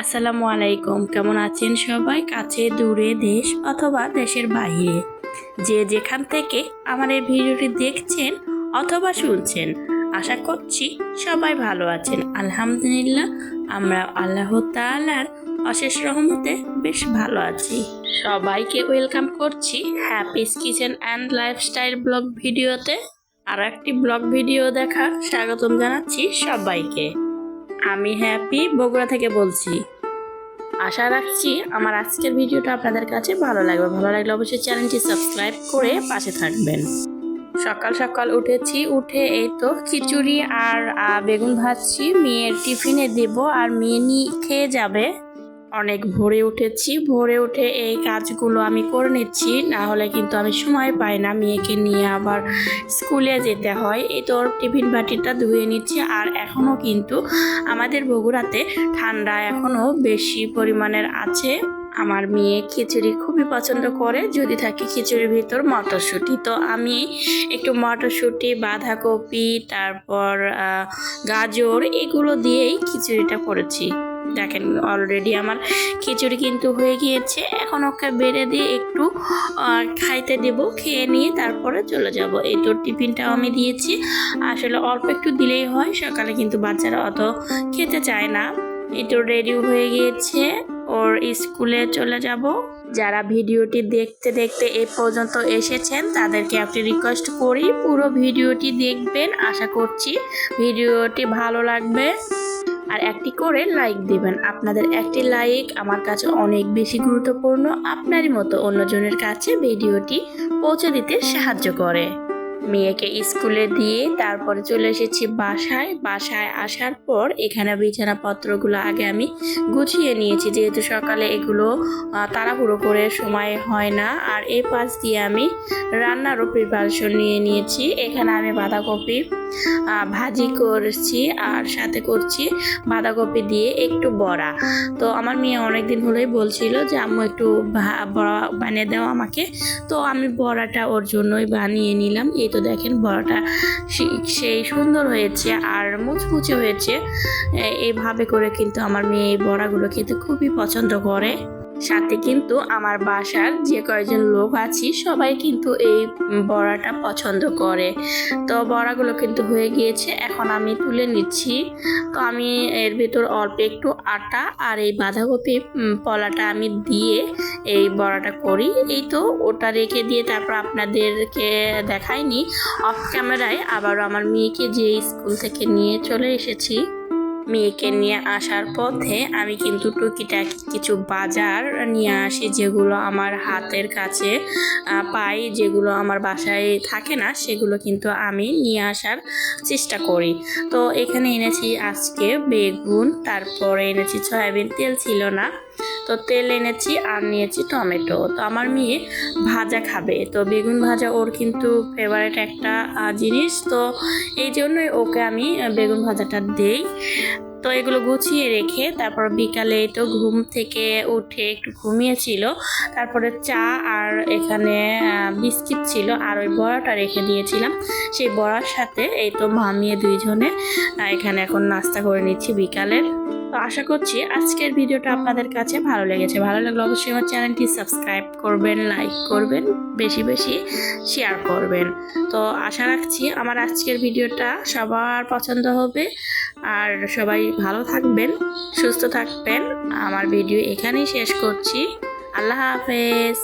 আসসালামু আলাইকুম। কেমন আছেন সবাই? কাছে, দূরে, দেশ অথবা দেশের বাইরে যে যেখান থেকে আমার এই ভিডিওটি দেখছেন অথবা শুনছেন, আশা করছি সবাই ভালো আছেন। আলহামদুলিল্লাহ, আমরা আল্লাহ তাআলার অশেষ রহমতে বেশ ভালো আছি। সবাইকে ওয়েলকাম করছি Happy's kitchen and lifestyle blog ভিডিওতে। আর একটি ব্লগ ভিডিও দেখা স্বাগতম জানাচ্ছি সবাইকে। আমি হ্যাপি বগুড়া থেকে বলছি। আশা রাখছি আমার আজকের ভিডিওটা আপনাদের কাছে ভালো লাগবে। ভালো লাগলে অবশ্যই চ্যানেলটি সাবস্ক্রাইব করে পাশে থাকবেন। সকাল সকাল উঠেছি, উঠে এই তো খিচুড়ি আর বেগুন ভাজছি মেয়ের টিফিনে দেব আর মেয়ে নিয়ে খেয়ে যাবে। অনেক ভোরে উঠেছি। ভোরে উঠে এই কাজগুলো আমি করে নিচ্ছি। না হলে কিন্তু আমি সময় পাই না মেয়েকে নিয়ে আবার স্কুলে যেতে হয়। এই তোর টিফিন বাটিটা ধুয়ে নিচ্ছি। আর এখনও কিন্তু আমাদের বগুড়াতে ঠান্ডা এখনও বেশি পরিমাণের আছে। আমার মেয়ে খিচুড়ি খুবই পছন্দ করে। যদি থাকে খিচুড়ির ভিতর মটরশুঁটি। তো আমি একটু মটরশুঁটি, বাঁধাকপি, তারপর গাজর এগুলো দিয়েই খিচুড়িটা করেছি। দেখেন অলরেডি আমার খিচুড়ি কিন্তু হয়ে গিয়েছে। এখন ওকে বেড়ে দিয়ে একটু খাইতে দেব, খেয়ে নিয়ে তারপরে চলে যাব। এই তোর টিফিনটাও আমি দিয়েছি। আসলে অল্প একটু দিলেই হয়, সকালে কিন্তু বাচ্চারা অত খেতে চায় না। এই তো রেডি হয়ে গিয়েছে, ওর স্কুলে চলে যাব। যারা ভিডিওটি দেখতে দেখতে এ পর্যন্ত এসেছেন, তাদেরকে একটি রিকোয়েস্ট করি পুরো ভিডিওটি দেখবেন। আশা করছি ভিডিওটি ভালো লাগবে। আর একটি করে লাইক দেবেন। আপনাদের একটি লাইক আমার কাছে অনেক বেশি গুরুত্বপূর্ণ। আপনারই মতো অন্যজনের কাছে ভিডিওটি পৌঁছে দিতে সাহায্য করে। মেয়েকে স্কুলে দিয়ে তারপরে চলে এসেছি বাসায়। বাসায় আসার পর এখানে বিছানাপত্রগুলো আগে আমি গুছিয়ে নিয়েছি। যেহেতু সকালে এগুলো তাড়াহুড়ো করে সময় হয় না, আর এই পাশ দিয়ে আমি রান্নারও প্রিপারেশন নিয়ে নিয়েছি। এখানে আমি বাঁধাকপি ভাজি করছি আর সাথে করছি বাঁধাকপি দিয়ে একটু বড়া। তো আমার মেয়ে অনেক দিন হলেই বলছিল যে, আম্মু, একটু বড়া বানিয়ে দাও আমাকে। তো আমি বড়াটা ওর জন্যই বানিয়ে নিলাম। এই তো দেখেন বড়াটা সেই সুন্দর হয়েছে আর মুচমুচে হয়েছে। এইভাবে করে কিন্তু আমার মেয়ে এই বড়াগুলো খেতে খুবই পছন্দ করে। সাথে কিন্তু আমার বাসার যে কয়েকজন লোক আছি, সবাই কিন্তু এই বড়াটা পছন্দ করে। তো বড়াগুলো কিন্তু হয়ে গিয়েছে, এখন আমি তুলে নিচ্ছি। তো আমি এর ভিতর অল্প একটু আটা আর এই বাঁধাকপি পলাটা আমি দিয়ে এই বড়াটা করি। এই তো ওটা রেখে দিয়ে তারপর আপনাদেরকে দেখাইনি। অফ ক্যামেরায় আবারও আমার মেয়েকে যে স্কুল থেকে নিয়ে চলে এসেছি। মেয়েকে নিয়ে আসার পথে আমি কিন্তু টুকিটাকি কিছু বাজার নিয়ে আসি, যেগুলো আমার হাতের কাছে পাই, যেগুলো আমার বাসায় থাকে না, সেগুলো কিন্তু আমি নিয়ে আসার চেষ্টা করি। তো এখানে এনেছি আজকে বেগুন, তারপরে এনেছি সয়াবিন, তেল ছিল না। তো তেল এনেছি আর নিয়েছি টমেটো। তো আমার মেয়ে ভাজা খাবে। তো বেগুন ভাজা ওর কিন্তু ফেভারিট একটা জিনিস। তো এই জন্যই ওকে আমি বেগুন ভাজাটা দেই। তো এগুলো গুছিয়ে রেখে তারপর বিকালে তো ঘুম থেকে উঠে একটু ঘুমিয়েছিল তারপরে চা আর এখানে বিস্কিট ছিল আর ওই বড়াটা রেখে দিয়েছিলাম। সেই বড়ার সাথে এই তো মামিয়ে দুইজনে এখানে এখন নাস্তা করে নিচ্ছি বিকালের। তো আশা করছি আজকের ভিডিওটা আপনাদের কাছে ভালো লেগেছে। ভালো লাগলে অবশ্যই আমার চ্যানেলটি সাবস্ক্রাইব করবেন, লাইক করবেন, বেশি বেশি শেয়ার করবেন। তো আশা রাখছি আমার আজকের ভিডিওটা সবার পছন্দ হবে। আর সবাই ভালো থাকবেন, সুস্থ থাকবেন। আমার ভিডিও এখানেই শেষ করছি। আল্লাহ হাফেজ।